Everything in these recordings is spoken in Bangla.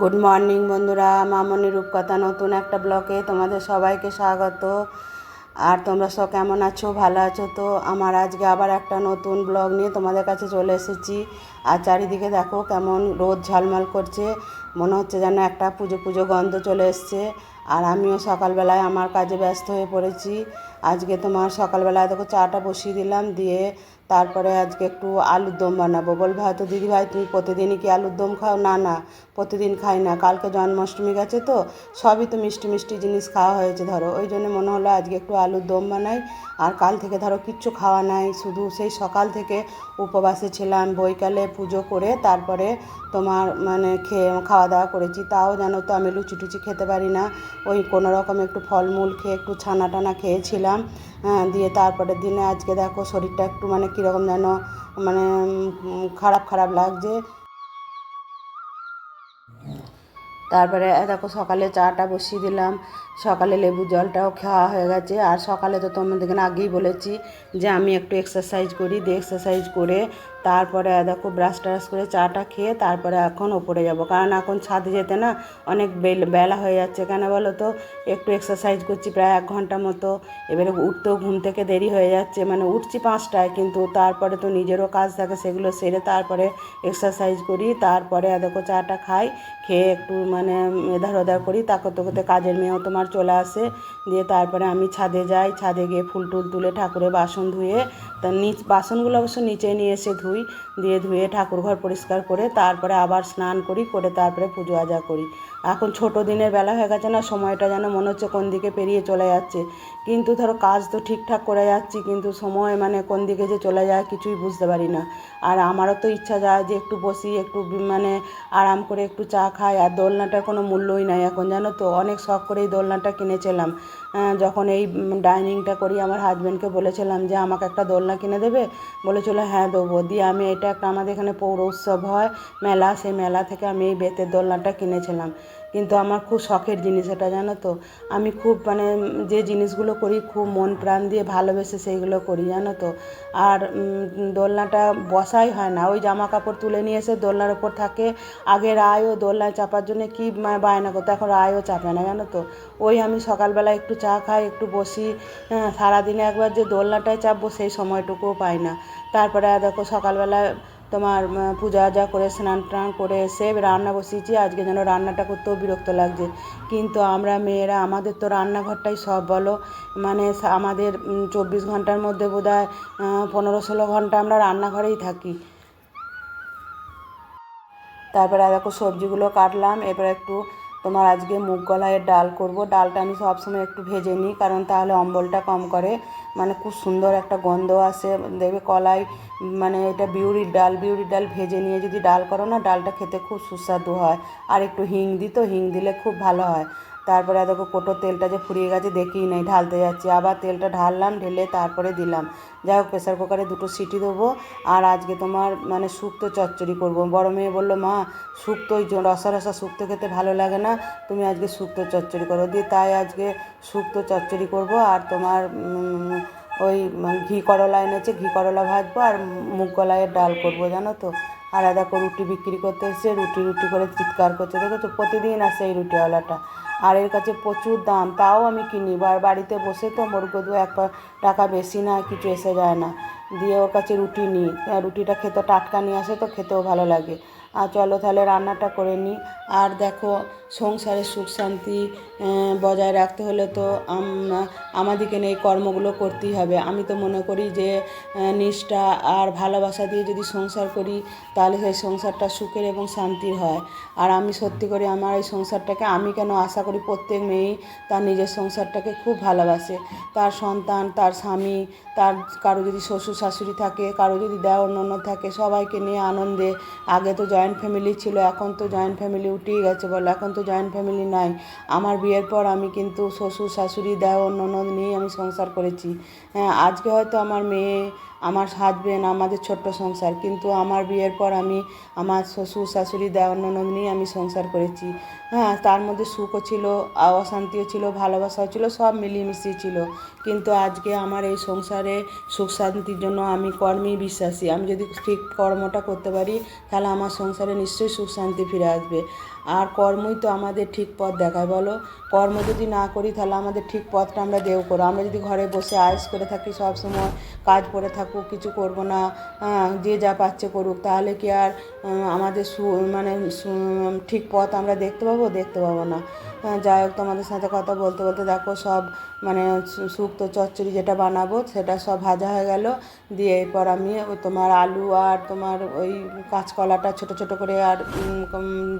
গুড মর্নিং বন্ধুরা। মামনি রূপকথা নতুন একটা ব্লকে তোমাদের সবাইকে স্বাগত। আর তোমরা সব কেমন আছো? ভালো আছো? তো আমার আজকে আবার একটা নতুন ব্লগ নিয়ে তোমাদের কাছে চলে এসেছি। আর চারিদিকে দেখো কেমন রোদ ঝলমল করছে। মনে হচ্ছে যেন একটা পুজো পুজো গন্ধ চলে এসছে। আর আমিও সকালবেলায় আমার কাজে ব্যস্ত হয়ে পড়েছি। আজকে তোমার সকালবেলায় দেখো চাটা বসিয়ে দিলাম। দিয়ে তারপরে আজকে একটু আলুর দম বানাবো। বলবে হয়তো দিদিভাই তুমি প্রতিদিনই কি আলুর দম খাও? না না, প্রতিদিন খাই না। কালকে জন্মাষ্টমী গেছে তো, সবই তো মিষ্টি মিষ্টি জিনিস খাওয়া হয়েছে, ধরো। ওই জন্য মনে হলো আজকে একটু আলুর দম বানাই। আর কাল থেকে ধরো কিচ্ছু খাওয়া নাই, শুধু সেই সকাল থেকে উপবাসে ছিলাম, বৈকালে পুজো করে তারপরে তোমার মানে খেয়ে, খাওয়া দাওয়া করেছি। তাও জানো তো আমি লুচি টুচি খেতে পারি না। ওই কোনো রকম একটু ফলমূল খেয়ে, একটু ছানা টানা খেয়েছিলাম। দিয়ে তারপরের দিনে আজকে দেখো শরীরটা একটু মানে কীরকম যেন মানে খারাপ খারাপ লাগছে। তারপরে দেখো সকালে চাটা বসিয়ে দিলাম। সকালে লেবু জলটাও খাওয়া হয়ে গেছে। আর সকালে তো তোমাদেরকে আগেই বলেছি যে আমি একটু এক্সারসাইজ করি। দিয়ে এক্সারসাইজ করে তারপরে দেখো ব্রাশ ট্রাশ করে চাটা খেয়ে তারপরে এখন ওপরে যাব। কারণ এখন ছাদে যেতে না অনেক বেল- বেলা হয়ে যাচ্ছে। কেন বলো তো? একটু এক্সারসাইজ করছি প্রায় এক ঘণ্টা মতো। এবারে উঠতেও ঘুম থেকে দেরি হয়ে যাচ্ছে। মানে উঠছি পাঁচটায় কিন্তু তারপরে তো নিজেরও কাজ থাকে সেগুলো সেরে তারপরে এক্সারসাইজ করি। তারপরে দেখো চাটা খাই, খেয়ে একটু মানে এধার ওধার করি। তা করতে করতে কাজের মেয়েও তোমার চলে আসে। দিয়ে তারপরে আমি ছাদে যাই। ছাদে গিয়ে ফুল টুল তুলে ঠাকুরের বাসন ধুয়ে তা নিচ বাসনগুলো অবশ্য নিচে নিয়ে এসে ধুই। দিয়ে ধুয়ে ঠাকুর ঘর পরিষ্কার করে তারপরে আবার স্নান করি, করে তারপরে পুজো আজা করি। এখন ছোট দিনের বেলা হয়ে গেছে না, সময়টা যেন মনে হচ্ছে কোন দিকে পেরিয়ে চলে যাচ্ছে। কিন্তু ধরো কাজ তো ঠিকঠাক করে যাচ্ছি, কিন্তু সময় মানে কোন দিকে যে চলে যায় কিছুই বুঝতে পারি না। আর আমারও তো ইচ্ছা যায় যে একটু বসি, একটু মানে আরাম করে একটু চা খাই, আর দোলনাটার কোনো মূল্যই নাই। এখন জানো তো, অনেক শখ করে এই দোলনাটা কিনেছিলাম। যখন এই ডাইনিংটা করি, আমার হাজব্যান্ডকে বলেছিলাম যে, আমাকে একটা দোলনা কিনে দেবে? বলেছিল হ্যাঁ দেবো। দিয়ে আমি এটা একটা আমাদের এখানে পৌর উৎসব হয়, মেলা, সেই মেলা থেকে আমি এই বেতের দোলনাটা কিনেছিলাম। কিন্তু আমার খুব শখের জিনিস এটা জানো তো? আমি খুব মানে যে জিনিসগুলো করি খুব মন প্রাণ দিয়ে ভালোবেসে সেইগুলো করি জানো তো? আর দোলনাটা বসাই হয় না। ওই জামা কাপড় তুলে নিয়ে এসে দোলনার ওপর থাকে। আগে রায়ও দোলনায় চাপার জন্য কি মা- বায়না করতো? এখন রায়ও চাপে না জানো তো? ওই আমি সকালবেলা একটু চা খাই একটু বসি। হ্যাঁ, সারাদিনে একবার যে দোলনাটায় চাপবো সেই সময়টুকুও পাই না। তারপরে দেখো সকালবেলা তোমার পূজা যা করে, স্নান টান করে এসে রান্না বসিয়েছি। আজকে যেন রান্নাটা করতেও বিরক্ত লাগছে। কিন্তু আমরা মেয়েরা, আমাদের তো রান্নাঘরটাই সব বলো। মানে আমাদের চব্বিশ ঘণ্টার মধ্যে বোধ হয় পনেরো ষোলো ঘণ্টা আমরা রান্নাঘরেই থাকি। তারপরে দেখো সবজিগুলো কাটলাম। এবার একটু তোমার আজকে মুগ কলাইয়ের ডাল করব। ডালটা আমি সবসময় একটু ভেজে নিই, কারণ তাহলে অম্বলটা কম করে মানে খুব সুন্দর একটা গন্ধ আসে। দেখবে কলাই মানে এটা বিউরির ডাল বিউরির ডাল ভেজে নিয়ে যদি ডাল করো না, ডালটা খেতে খুব সুস্বাদু হয়। আর একটু হিং দিই তো, হিং দিলে খুব ভালো হয়। তারপরে দেখো কোটো তেলটা যে ফুরিয়ে গেছে, দেখেই নেই, ঢালতে যাচ্ছি। আবার তেলটা ঢাললাম, ঢেলে তারপরে দিলাম। যাই হোক প্রেসার কুকারে দুটো সিটি দেবো। আর আজকে তোমার মানে শুক্তো চচ্চড়ি করব। বড় মেয়ে বলল, মা, শুক্তো ওই রসা রসা শুক্তো খেতে ভালো লাগে না। তুমি আজকে শুক্তো চচ্চড়ি করো। দিয়ে তাই আজকে শুক্তো চচ্চড়ি করব। আর তোমার ওই ঘি করলা এনেছে, ঘি করলা ভাজবো। আর মুগ কলাইয়ের ডাল করব, জানো তো? আর করে রুটি বিক্রি করতে এসে রুটি রুটি করে চিৎকার করছে। দেখো তো, প্রতিদিন আসে এই রুটিওয়ালাটা আর এর কাছে প্রচুর দাম, তাও আমি কিনি। বাড়িতে বসে তো মোর দু এক টাকা বেশি না, কিছু এসে যায় না। দিয়ে ওর কাছে রুটি নিই। রুটিটা খেতে, টাটকা নিয়ে আসে তো খেতেও ভালো লাগে। আর চলো তাহলে রান্নাটা করে নিই। আর দেখো সংসারের সুখ শান্তি বজায় রাখতে হলে তো আম- আমাদেরকে এই কর্মগুলো করতেই হবে। আমি তো মনে করি যে নিষ্ঠা আর ভালোবাসা দিয়ে যদি সংসার করি, তাহলে সেই সংসারটা সুখের এবং শান্তির হয়। আর আমি সত্যি করে আমার এই সংসারটাকে, আমি কেন আশা করি প্রত্যেক মেয়েই তার নিজের সংসারটাকে খুব ভালোবাসে। তার সন্তান, তার স্বামী, তার কারও যদি শ্বশুর শাশুড়ি থাকে, কারও যদি দেওয়ার ননদ থাকে, সবাইকে নিয়ে আনন্দে। আগে তো জয়েন্ট ফ্যামিলি ছিল, এখন তো জয়েন্ট ফ্যামিলি উঠেই গেছে বলো, এখন তো জয়েন্ট ফ্যামিলি নাই। আমার বিয়ের পর আমি কিন্তু শ্বশুর, শাশুড়ি দেয় ননদ নিয়েই আমি সংসার করেছি। হ্যাঁ আজকে হয়তো আমার মেয়ে আমার হাজবেন্ড আমাদের ছোট্ট সংসার। কিন্তু আমার বিয়ের পর আমি আমার শ্বশুর, শাশুড়ি, দেওয়ার নিয়ে আমি সংসার করেছি। হ্যাঁ তার মধ্যে সুখও ছিল, অশান্তিও ছিল, ভালোবাসাও ছিল, সব মিলিয়ে ছিল। কিন্তু আজকে আমার এই সংসারে সুখ শান্তির জন্য আমি কর্মেই বিশ্বাসী। আমি যদি ঠিক কর্মটা করতে পারি, তাহলে আমার সংসারে নিশ্চয়ই সুখ শান্তি ফিরে আসবে। আর কর্মই তো আমাদের ঠিক পথ দেখায়, বলো? কর্ম যদি না করি, তাহলে আমাদের ঠিক পথটা আমরা দেও করো? আমরা যদি ঘরে বসে আয়েস করে থাকি সব সময় কাজ করে থাকুক কিছু করব না যে যা পাচ্ছে করুক, তাহলে কি আর আমাদের সু মানে ঠিক পথ আমরা দেখতে পাবো দেখতে পাবো না। যাই হোক, তোমাদের সাথে কথা বলতে বলতে দেখো সব মানে শুক্তো চচ্চড়ি যেটা বানাবো, সেটা সব ভাজা হয়ে গেল। দিয়ে এরপর আমি তোমার আলু আর তোমার ওই কাঁচকলাটা ছোট ছোট করে আর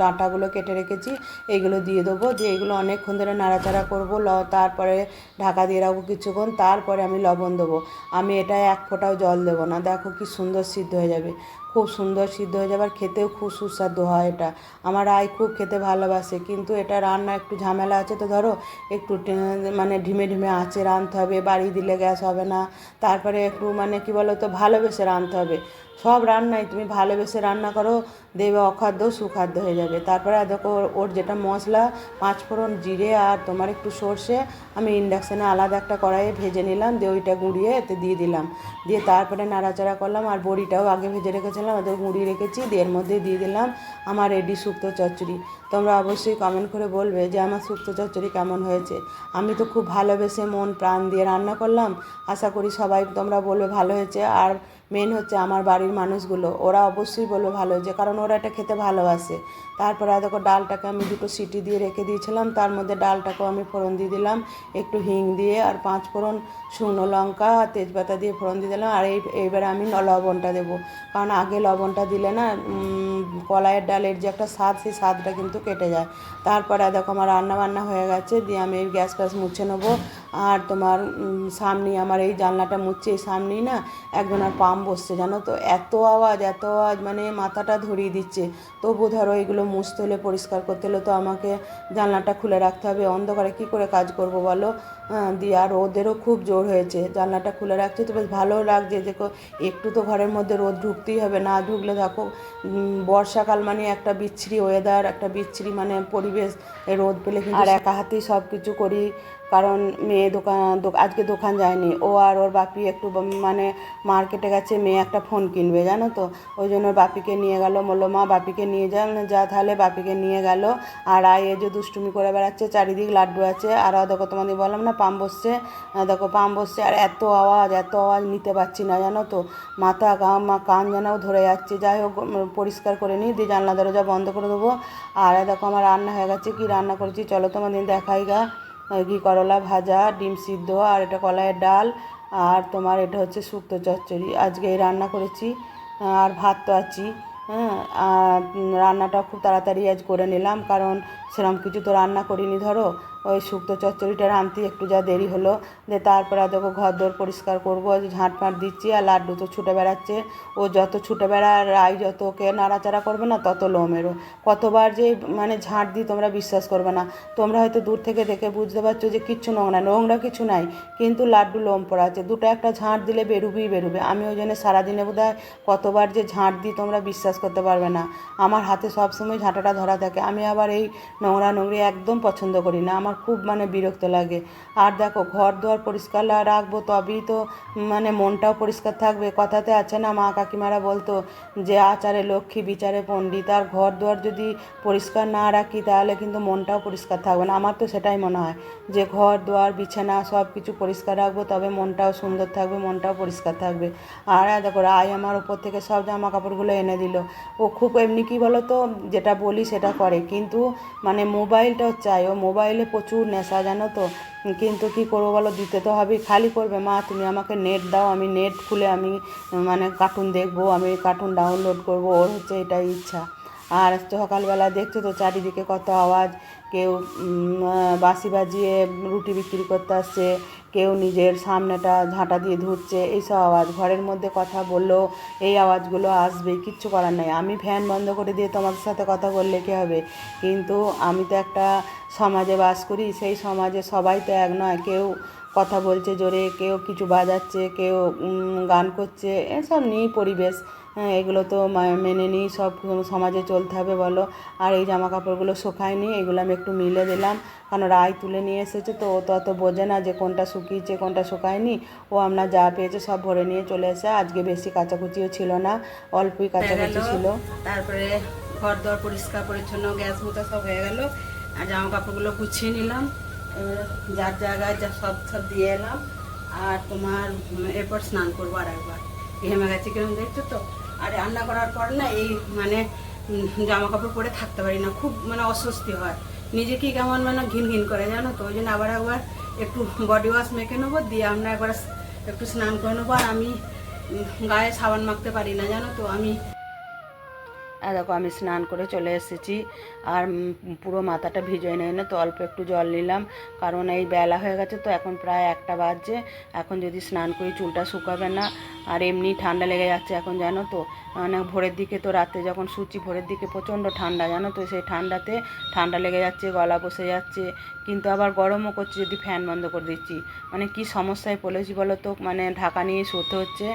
ডাঁটাগুলো কেটে রেখেছি, এইগুলো দিয়ে দেবো। দিয়ে এগুলো অনেকক্ষণ ধরে নাড়াচাড়া করব, ল, তারপরে ঢাকা দিয়ে রাখব কিছুক্ষণ, তারপরে আমি লবণ দেবো। আমি এটা এক ফোঁটাও জল দেবো না। দেখো কি সুন্দর সিদ্ধ হয়ে যাবে। খুব সুন্দর সিদ্ধ হয়ে যাবে আর খেতেও খুব সুস্বাদু হয় এটা। আমার আই খুব খেতে ভালোবাসে, কিন্তু এটা রান্না একটু ঝামেলা আছে তো ধরো, একটু মানে ঢিমে ঢিমে আঁচে রাঁধতে হবে, বাড়ি দিলে গ্যাস হবে না, তারপরে একটু মানে কি বলো তো ভালোবেসে রাঁধতে হবে। সব রান্নাই তুমি ভালোবেসে রান্না করো, দেবে অখাদ্য, সুখাদ্য হয়ে যাবে। তারপরে দেখো, ওর- যেটা মশলা, পাঁচফোড়ন জিরে আর তোমার একটু সর্ষে, আমি ইন্ডাকশানে আলাদা একটা কড়াইয়ে ভেজে নিলাম, দিয়ে ওইটা গুঁড়িয়ে এতে দিয়ে দিলাম। দিয়ে তারপরে নাড়াচাড়া করলাম, আর বড়িটাও আগে ভেজে রেখেছিলাম ওদের গুঁড়িয়ে রেখেছি, দিয়ে এর মধ্যে দিয়ে দিলাম আমার রেডি শুক্তো চচ্চড়ি। তোমরা অবশ্যই কমেন্ট করে বলবে যে আমার শুক্তো চচ্চড়ি কেমন হয়েছে। আমি তো খুব ভালোবেসে মন প্রাণ দিয়ে রান্না করলাম, আশা করি সবাই তোমরা বলবে ভালো হয়েছে। আর মেন হচ্ছে আমার বাড়ির মানুষগুলো। ওরা অবশ্যই বলবে ভালো যে কারণ ওরা এটা খেতে ভালোবাসে। তারপরে দেখো ডালটাকে আমি দুটো সিটি দিয়ে রেখে দিয়েছিলাম। তার মধ্যে ডালটাকেও আমি ফোড়ন দিয়ে দিলাম। একটু হিং দিয়ে আর পাঁচ ফোড়ন শুকনো লঙ্কা তেজপাতা দিয়ে ফোড়ন দিয়ে দিলাম। আর এই এইবারে আমি লবণটা দেবো। কারণ আগে লবণটা দিলে না কলাইয়ের ডালের যে একটা স্বাদ সেই স্বাদটা কিন্তু কেটে যায়। তারপরে দেখো আমার রান্না বান্না হয়ে গেছে। দিয়ে আমি এই গ্যাস ফ্যাস মুছে নেব। আর তোমার উম, সামনেই আমার এই জানলাটা মুছছে এই সামনেই না একজন আর পাম্প বসছে, জানো তো? এত আওয়াজ এত আওয়াজ মানে মাথাটা ধরিয়ে দিচ্ছে। তবু ধরো এগুলো মুছতে হলে, পরিষ্কার করতে হলে তো আমাকে জানলাটা খুলে রাখতে হবে। অন্ধকারে কী করে কাজ করব বলো? দিয়ে আর ওদেরও খুব জোর হয়েছে। জানলাটা খুলে রাখছি তো বেশ ভালোও লাগছে। দেখো একটু তো ঘরের মধ্যে রোদ ঢুকতেই হবে। না ঢুকলে দেখো বর্ষাকাল মানে একটা বিচ্ছিরি ওয়েদার একটা বিচ্ছিরি মানে পরিবেশ রোদ পেলে কিন্তু আর একা হাতেই সব কিছু করি। কারণ মেয়ে দোকান আজকে দোকান যায়নি। ও আর ওর বাপি একটু মানে মার্কেটে গেছে মেয়ে একটা ফোন কিনবে জানো তো? ওই জন্য বাপিকে নিয়ে গেল। বলল মা বাপিকে নিয়ে যান যা তাহলে বাপিকে নিয়ে গেল। আর আয় এ যে দুষ্টুমি করে বেড়াচ্ছে চারিদিক লাড্ডু আছে। আর দেখো তোমাদের বললাম না পাম বসছে। দেখো পাম বসছে আর এত আওয়াজ এত আওয়াজ নিতে পারছি না, জানো তো? মাথা, গা কান যেন ধরে যাচ্ছে। যাই হোক পরিষ্কার করে নিই, দিয়ে জানলা, দরজা বন্ধ করে দেবো। আর দেখো, আমার রান্না হয়ে গেছে। কি রান্না করেছি? চলো তোমাদের দেখাই গা। ঘি করলা ভাজা, ডিম সিদ্ধ, আর এটা কলাইয়ের ডাল, আর তোমার এটা হচ্ছে শুক্তো চচ্চড়ি। আজকে এই রান্না করেছি আর ভাত তো আছি হ্যাঁ? আর রান্নাটা খুব তাড়াতাড়ি আজ করে নিলাম, কারণ সেরকম কিছু তো রান্না করিনি, ধরো। ওই শুক্তো চচ্চড়িটা রাঁধতে একটু যা দেরি হলো যে তারপরে দেখো ঘর দোর পরিষ্কার করব ঝাঁট ফাঁট দিচ্ছি আর লাড্ডু তো ছুটে বেড়াচ্ছে। ও যত ছুটে বেড়ায় রাই যত ওকে নাড়াচাড়া করবে না তত লোমেরও কতবার যে মানে ঝাঁট দিই তোমরা বিশ্বাস করবে না। তোমরা হয়তো দূর থেকে দেখে বুঝতে পারছ যে কিচ্ছু নোংরা নোংরা কিছু নাই, কিন্তু লাড্ডু লোম পড়া আছে। দুটো একটা ঝাঁট দিলে বেরুবেই বেরুবে। আমি ওই জন্য সারাদিনে বোধ হয় কতবার যে ঝাঁট দিই তোমরা বিশ্বাস করতে পারবে না। আমার হাতে সবসময় ঝাঁটাটা ধরা থাকে। আমি আবার এই নোংরা নোংরি একদম পছন্দ করি না। আমার খুব মানে বিরক্ত লাগে। আর দেখো, ঘর দুয়ার পরিষ্কার রাখব তবেই তো মানে মনটাও পরিষ্কার থাকবে। কথাতে আছে না, মা কাকিমারা বলতো যে আচারে লক্ষ্মী, বিচারে পণ্ডিত। আর ঘর দুয়ার যদি পরিষ্কার না রাখি, তাহলে কিন্তু মনটাও পরিষ্কার থাকবে না। আমার তো সেটাই মনে হয় যে ঘর দুয়ার, বিছানা সব কিছু পরিষ্কার রাখব, তবে মনটাও সুন্দর থাকবে, মনটাও পরিষ্কার থাকবে। আর আর দেখো, রায় আমার ওপর থেকে সব জামা কাপড়গুলো এনে দিল। ও খুব এমনি কি বলো তো যেটা বলি সেটা করে। কিন্তু মানে মোবাইলটাও চাই ও মোবাইলে প্রচুর নেশা, জানো তো? কিন্তু কি করব বলো? দিতে তো হবে খালি করবে। মা, তুমি আমাকে নেট দাও, আমি নেট খুলে আমি মানে কার্টুন দেখব, আমি কার্টুন ডাউনলোড করব, ওর হচ্ছে এটাই ইচ্ছা। আর সকালবেলা দেখছ তো, চারিদিকে কত আওয়াজ, কেউ বাসি বাজিয়ে রুটি বিক্রি করতে আসছে কেউ নিজের সামনেটা ঝাঁটা দিয়ে ধুচ্ছে এইসব আওয়াজ। ঘরের মধ্যে কথা বললেও এই আওয়াজগুলো আসবে, কিচ্ছু করার নেই। আমি ফ্যান বন্ধ করে দিয়ে তোমাদের সাথে কথা বললে কী হবে? কিন্তু আমি তো একটা সমাজে বাস করি, সেই সমাজে সবাই তো এক নয়। কেউ কথা বলছে জোরে, কেউ কিছু বাজাচ্ছে, কেউ গান করছে, এসব নিয়েই পরিবেশ। এগুলো তো মেনে নিই সব সমাজে চলতে হবে বলো। আর এই জামা কাপড়গুলো শুকায়নি এগুলো আমি একটু মিলে দিলাম। কারণ রায় তুলে নিয়ে এসেছে তো ও তো অত বোঝে না যে কোনটা শুকিয়েছে কোনটা শুকায়নি। ও আমরা যা পেয়েছে সব ভরে নিয়ে চলে এসে আজকে বেশি কাচাকুচিও ছিল না অল্পই কাচাকুচি ছিল। তারপরে ঘর দর পরিষ্কার পরিচ্ছন্ন গ্যাস মোছা সব হয়ে গেল। আর জামা কাপড়গুলো গুছিয়ে নিলাম। যার জায়গায় যা সব সব দিয়ে এলাম। আর তোমার এরপর স্নান করব আর একবার ঘেমে গেছে কিরম দেখছ তো? আর রান্না করার পর না এই মানে জামা কাপড় পরে থাকতে পারি না। খুব মানে অস্বস্তি হয়। নিজেকে কেমন মানে ঘিন ঘিন করে জানো তো? ওই জন্য আবার একবার একটু বডি ওয়াশ মেখে নেব, দিয়ে আমরা একবার একটু স্নান করে নেব। আর আমি গায়ে সাবান মাখতে পারি না জানো তো? আমি দেখো, আমি স্নান করে চলে এসেছি। আর পুরো মাথাটা ভিজোয় নেই না তো? অল্প একটু জল নিলাম। কারণ এই বেলা হয়ে গেছে তো, এখন প্রায় একটা বাজছে। এখন যদি স্নান করি, চুলটা শুকাবে না। আর এমনি ঠান্ডা লেগে যাচ্ছে এখন, জানো তো? মানে ভোরের দিকে তো রাতে যখন শুচ্ছি, ভোরের দিকে প্রচণ্ড ঠান্ডা, জানো তো? সেই ঠান্ডাতে ঠান্ডা লেগে যাচ্ছে, গলা বসে যাচ্ছে, কিন্তু আবার গরমও করছে যদি ফ্যান বন্ধ করে দিচ্ছি। মানে কি সমস্যায় পড়েছি বলো তো? মানে ঢাকা নিয়ে শুতে হচ্ছে।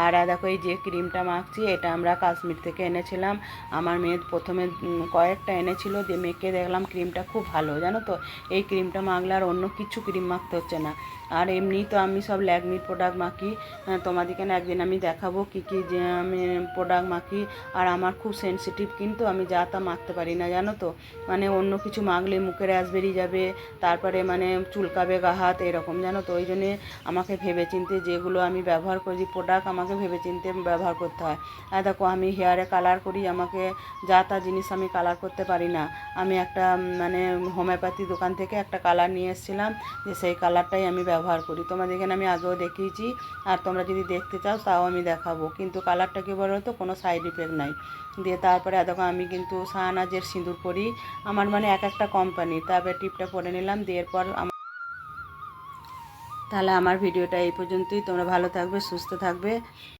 আর দেখো, এই যে ক্রিমটা মাখছি, এটা আমরা কাশ্মীর থেকে এনেছিলাম। আমার মেয়ে প্রথমে কয়েকটা এনেছিল, দিয়ে মেখে দেখলাম ক্রিমটা খুব ভালো, জানো তো? এই ক্রিমটা মাখলে আর অন্য কিছু ক্রিম মাখতে হচ্ছে না। আর এমনি তো আমি সব ল্যাকমির প্রোডাক্ট মাখি। আহ, তোমাদেরকে না একদিন আমি দেখাবো কী কী যে আমি প্রোডাক্ট মাখি। আর আমার খুব সেনসিটিভ কিন্তু আমি যা তা মাখতে পারি না জানো তো? মানে অন্য কিছু মাখলে মুখে র্যাশ বেরিয়ে যাবে তারপরে মানে চুলকাবে গা হাত এরকম জানো তো? ওই জন্যে আমাকে ভেবে চিনতে যেগুলো আমি ব্যবহার করি প্রোডাক্ট আমাকে ভেবে চিনতে ব্যবহার করতে হয়। আর দেখো আমি হেয়ারে কালার করি আমাকে যা তা জিনিস আমি কালার করতে পারি না। আমি একটা মানে হোমিওপ্যাথি দোকান থেকে একটা কালার নিয়ে এসেছিলাম যে সেই কালারটাই আমি ব্যবহার করি। তোমাদেরকে আমি আগেও দেখিয়েছি, আর তোমরা যদি দেখতে চাও তাও আমি দেখাবো। কিন্তু কালারটা কি বলো তো, কোনো সাইড ইফেক্ট নাই। দিয়ে তারপরে দেখো আমি কিন্তু শাহনাজের সিঁদুর পরি। আমার মানে এক একটা কোম্পানি তারপরে টিপটা পরে নিলাম, দিয়ে এরপর আমার তাহলে আমার ভিডিওটা এই পর্যন্তই। তোমরা ভালো থাকবে, সুস্থ থাকবে।